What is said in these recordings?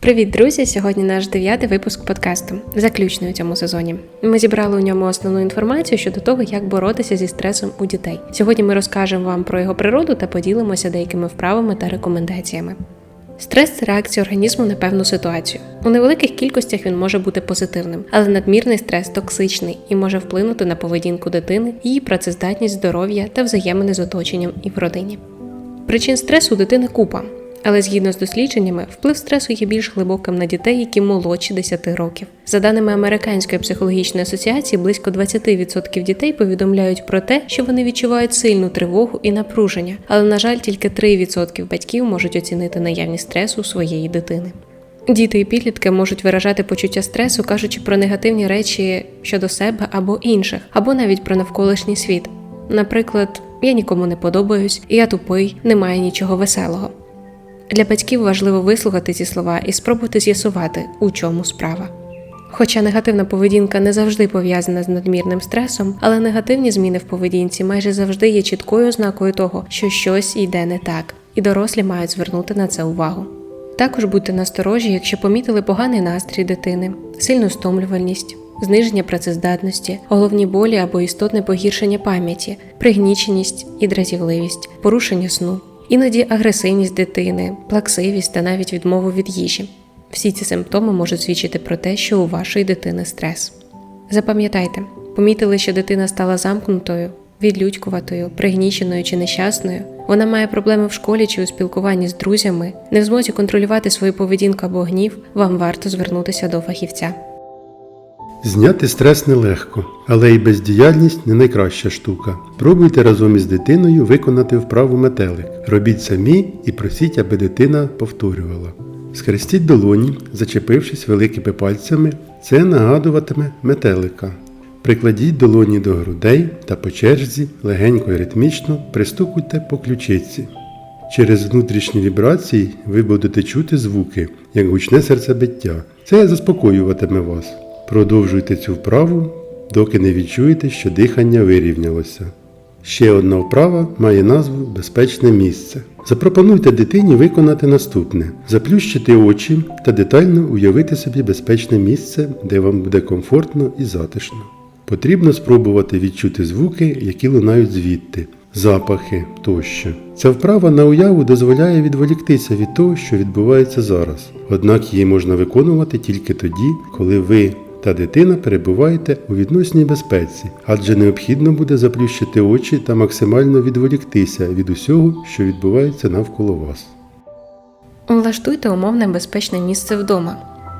Привіт, друзі! Сьогодні наш дев'ятий випуск подкасту, заключний у цьому сезоні. Ми зібрали у ньому основну інформацію щодо того, як боротися зі стресом у дітей. Сьогодні ми розкажемо вам про його природу та поділимося деякими вправами та рекомендаціями. Стрес це реакція організму на певну ситуацію. У невеликих кількостях він може бути позитивним, але надмірний стрес токсичний і може вплинути на поведінку дитини, її працездатність, здоров'я та взаємини з оточенням і в родині. Причин стресу у дитини купа, але згідно з дослідженнями, вплив стресу є більш глибоким на дітей, які молодші 10 років. За даними Американської психологічної асоціації, близько 20% дітей повідомляють про те, що вони відчувають сильну тривогу і напруження, але, на жаль, тільки 3% батьків можуть оцінити наявність стресу у своєї дитини. Діти і підлітки можуть виражати почуття стресу, кажучи про негативні речі щодо себе або інших, або навіть про навколишній світ. Наприклад, я нікому не подобаюсь, я тупий, немає нічого веселого. Для батьків важливо вислухати ці слова і спробувати з'ясувати, у чому справа. Хоча негативна поведінка не завжди пов'язана з надмірним стресом, але негативні зміни в поведінці майже завжди є чіткою ознакою того, що щось йде не так, і дорослі мають звернути на це увагу. Також будьте насторожі, якщо помітили поганий настрій дитини, сильну стомлювальність, зниження працездатності, головні болі або істотне погіршення пам'яті, пригніченість і дразівливість, порушення сну, іноді агресивність дитини, плаксивість та навіть відмову від їжі. Всі ці симптоми можуть свідчити про те, що у вашої дитини стрес. Запам'ятайте, помітили, що дитина стала замкнутою, відлюдькуватою, пригніченою чи нещасною. Вона має проблеми в школі чи у спілкуванні з друзями, не в змозі контролювати свою поведінку або гнів, вам варто звернутися до фахівця. Зняти стрес нелегко, але й бездіяльність не найкраща штука. Пробуйте разом із дитиною виконати вправу метелик. Робіть самі і просіть, аби дитина повторювала. Схрестіть долоні, зачепившись великими пальцями, це нагадуватиме метелика. Прикладіть долоні до грудей та по черзі легенько і ритмічно пристукуйте по ключиці. Через внутрішні вібрації ви будете чути звуки, як гучне серцебиття. Це заспокоюватиме вас. Продовжуйте цю вправу, доки не відчуєте, що дихання вирівнялося. Ще одна вправа має назву Безпечне місце. Запропонуйте дитині виконати наступне: заплющити очі та детально уявити собі безпечне місце, де вам буде комфортно і затишно. Потрібно спробувати відчути звуки, які лунають звідти, запахи тощо. Ця вправа на уяву дозволяє відволіктися від того, що відбувається зараз. Однак її можна виконувати тільки тоді, коли ви та дитина перебуваєте у відносній безпеці, адже необхідно буде заплющити очі та максимально відволіктися від усього, що відбувається навколо вас. Влаштуйте умовне безпечне місце вдома.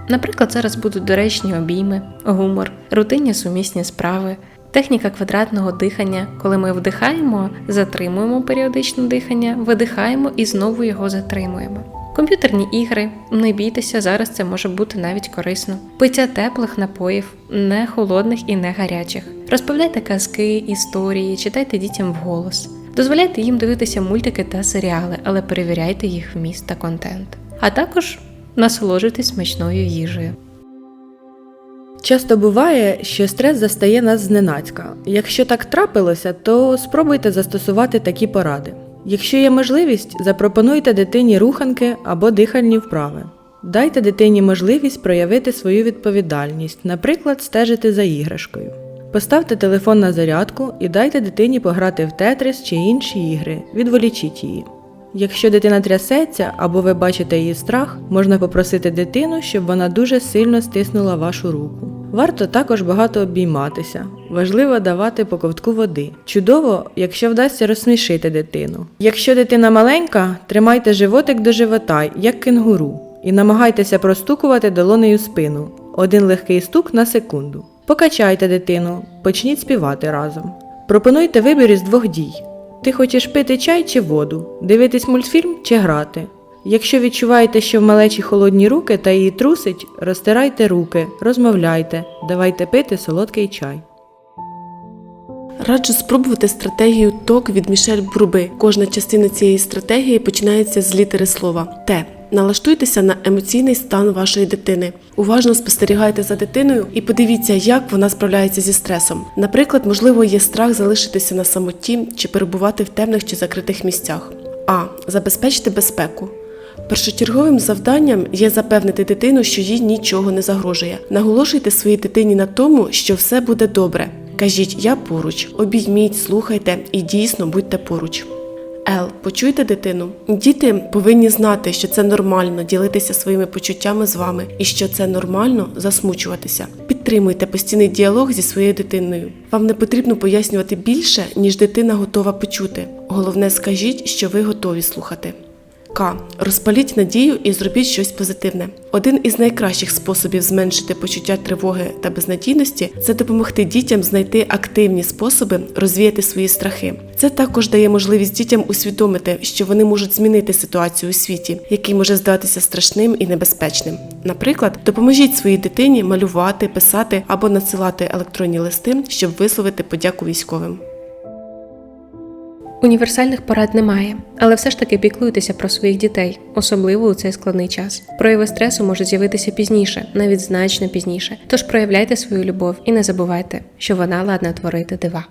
Наприклад, зараз будуть доречні обійми, гумор, рутинні сумісні справи, техніка квадратного дихання, коли ми вдихаємо, затримуємо періодично дихання, видихаємо і знову його затримуємо. Комп'ютерні ігри, не бійтеся, зараз це може бути навіть корисно. Пиття теплих напоїв, не холодних і не гарячих. Розповідайте казки, історії, читайте дітям вголос. Дозволяйте їм дивитися мультики та серіали, але перевіряйте їх вміст та контент. А також насолоджуйтесь смачною їжею. Часто буває, що стрес застає нас зненацька. Якщо так трапилося, то спробуйте застосувати такі поради. Якщо є можливість, запропонуйте дитині руханки або дихальні вправи. Дайте дитині можливість проявити свою відповідальність, наприклад, стежити за іграшкою. Поставте телефон на зарядку і дайте дитині пограти в тетрис чи інші ігри, відволічіть її. Якщо дитина трясеться або ви бачите її страх, можна попросити дитину, щоб вона дуже сильно стиснула вашу руку. Варто також багато обійматися. Важливо давати по ковтку води. Чудово, якщо вдасться розсмішити дитину. Якщо дитина маленька, тримайте животик до живота, як кенгуру, і намагайтеся простукувати долонею спину. Один легкий стук на секунду. Покачайте дитину, почніть співати разом. Пропонуйте вибір із двох дій. Ти хочеш пити чай чи воду, дивитись мультфільм чи грати. Якщо відчуваєте, що в малечі холодні руки та її трусить, розтирайте руки, розмовляйте, давайте пити солодкий чай. Раджу спробувати стратегію ТОК від Мішель Бруби. Кожна частина цієї стратегії починається з літери слова Т. Налаштуйтеся на емоційний стан вашої дитини. Уважно спостерігайте за дитиною і подивіться, як вона справляється зі стресом. Наприклад, можливо, є страх залишитися на самоті чи перебувати в темних чи закритих місцях. А. Забезпечте безпеку. Першочерговим завданням є запевнити дитину, що їй нічого не загрожує. Наголошуйте своїй дитині на тому, що все буде добре. Кажіть я поруч, обійміть, слухайте і дійсно будьте поруч. Ел, почуйте дитину. Діти повинні знати, що це нормально ділитися своїми почуттями з вами і що це нормально засмучуватися. Підтримуйте постійний діалог зі своєю дитиною. Вам не потрібно пояснювати більше, ніж дитина готова почути. Головне, скажіть, що ви готові слухати. К. Розпаліть надію і зробіть щось позитивне. Один із найкращих способів зменшити почуття тривоги та безнадійності це допомогти дітям знайти активні способи розвіяти свої страхи. Це також дає можливість дітям усвідомити, що вони можуть змінити ситуацію у світі, який може здатися страшним і небезпечним. Наприклад, допоможіть своїй дитині малювати, писати або надсилати електронні листи, щоб висловити подяку військовим. Універсальних порад немає, але все ж таки піклуйтеся про своїх дітей, особливо у цей складний час. Прояви стресу можуть з'явитися пізніше, навіть значно пізніше. Тож проявляйте свою любов і не забувайте, що вона ладна творити дива.